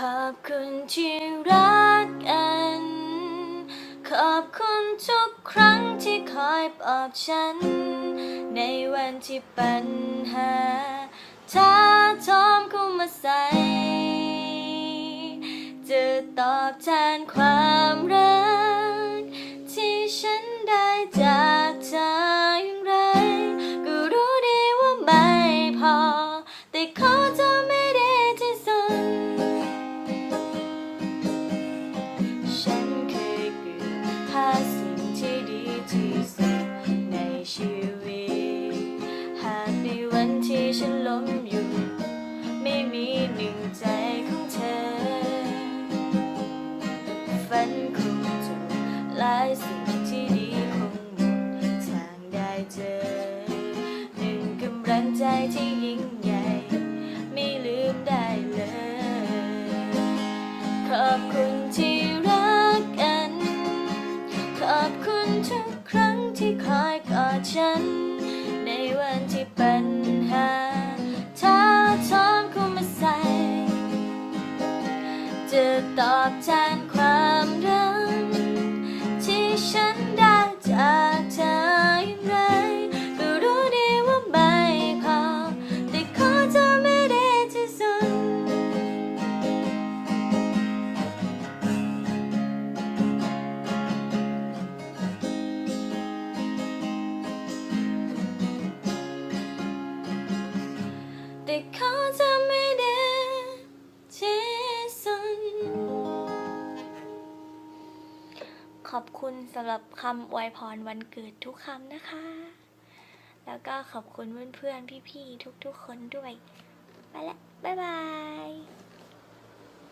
ขอบคุณที่รักกัน ขอบคุณทุกครั้งที่คอยปลอบฉัน ในวันที่ปัญหาท้าทอมเข้ามาใส่ จะตอบแทนความรัก ที่สุดในชีวิต หากในวันที่ฉันล้มอยู่ ไม่มีหนึ่งใจของเธอ ฝันคงจบหลายสิ่งที่ดีคงหมดทางได้เจอ หนึ่งกำลังใจที่ยิ่งใหญ่ จะตอบแทนความรักที่ฉันได้จากเธออย่างไรก็รู้ดีว่าไม่พอ แต่ขอเธอไม่ได้ที่สุด แต่ขอเธอ ขอบคุณสำหรับคำอวยพรวันเกิดทุกคำนะคะ แล้วก็ขอบคุณเพื่อนๆพี่ๆทุกๆคนด้วย ไปละบ๊ายบาย